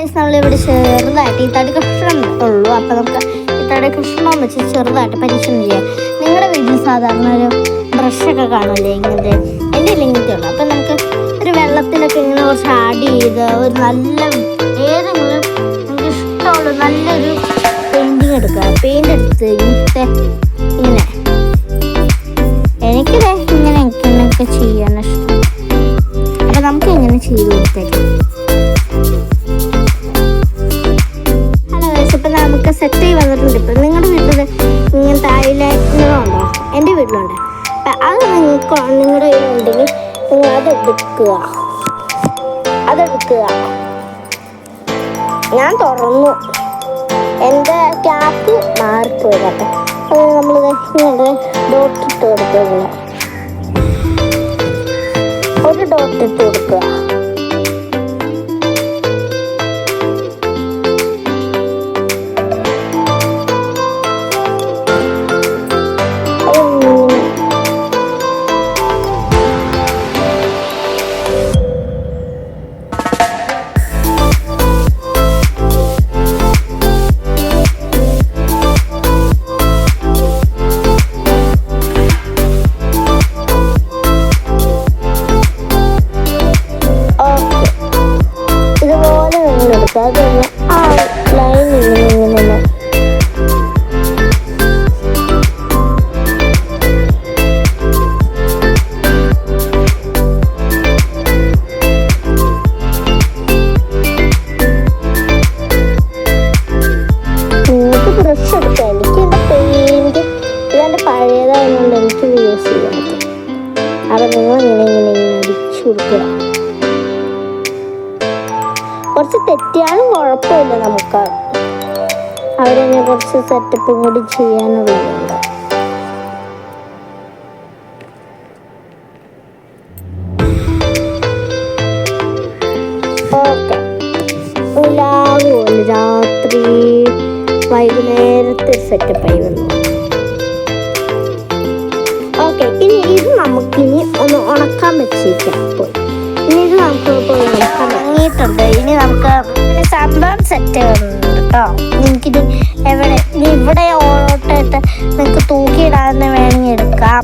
Guys നമ്മളിവിടെ ചെറുതായിട്ട് ഈ തടി കഷ്ണം ഉള്ളൂ. അപ്പം നമുക്ക് ഈ തടി കഷ്ണം വെച്ച് ചെറുതായിട്ട് പരീക്ഷണം ചെയ്യാം നിങ്ങളുടെ വീട്ടിൽ സാധാരണ ഒരു ബ്രഷൊക്കെ കാണുമല്ലേ ഇങ്ങനത്തെ? എന്റെ ഇങ്ങനത്തെ ഉള്ളു. അപ്പം നമുക്ക് ഒരു വെള്ളത്തിലൊക്കെ ഇങ്ങനെ കുറച്ച് ആഡ് ചെയ്ത് ഒരു നല്ല ഏതെങ്കിലും നമുക്ക് ഇഷ്ടമുള്ള നല്ലൊരു പെയിന്റിങ് എടുക്കുക. പെയിന്റ് എടുത്ത് ഇങ്ങനത്തെ ഇങ്ങനെ. എനിക്കിത് ഇങ്ങനെ ഇങ്ങനെയൊക്കെ ചെയ്യാൻ ഇഷ്ടം. അപ്പം നമുക്ക് ഇങ്ങനെ ചെയ്ത് കൊടുത്തേക്കാം. ഇപ്പം നമുക്ക് സെറ്റ് ആയി വന്നിട്ടുണ്ട്. ഇപ്പം നിങ്ങളുടെ വീട്ടിൽ ഇങ്ങനത്തെ ഐലൈനറുണ്ടോ എന്റെ വീട്ടിലുണ്ട്. അപ്പം അത് നിങ്ങൾക്ക് നിങ്ങളുടെ കയ്യിലുണ്ടെങ്കിൽ നിങ്ങൾ അത് അതെടുക്കുക അതെടുക്കുക ഞാൻ തുറന്നു. എന്റെ ക്യാപ്പ് മാറിപ്പോയി കേട്ടോ അത് നമ്മൾ ഇങ്ങനെ ഡോട്ട് ഇട്ട് കൊടുക്കുക. ഒരു ഡോട്ട് ഇട്ട് കൊടുക്കുക. നിങ്ങൾക്ക് എടുത്തു എനിക്ക് എന്റെ പെയിന്റ് ഇതെന്റെ പഴയതായതുകൊണ്ട് എനിക്ക് യൂസ് ചെയ്യാൻ പറ്റും അപ്പം നിങ്ങൾ ഇങ്ങനെ ഇങ്ങനെ ഇങ്ങനെ അടിച്ചു കൊടുക്കുക കുറച്ച് തെറ്റിയാലും കുഴപ്പമില്ല നമുക്ക് അവരെന്നെ കുറച്ച് സെറ്റപ്പും കൂടി ചെയ്യാനുള്ളതുണ്ട് ഓക്കെ രാത്രി വൈകുന്നേരത്തെ സെറ്റപ്പായി വന്നു. ഓക്കെ ഇനി ഇത് നമുക്കിനി ഒന്ന് ഉണക്കാൻ വെച്ചേക്കാം. പോയി. ഇനി ഇത് നമുക്ക് പോയി ഉണങ്ങിയിട്ടുണ്ട്. ഇനി നമുക്ക് സംഭവം സെറ്റ് കേട്ടോ നിങ്ങൾക്കിത് എവിടെ ഇനി ഇവിടെ ഓരോട്ടായിട്ട് നിങ്ങൾക്ക് തൂക്കിയിടാന്ന് വേണമെങ്കിൽ എടുക്കാം.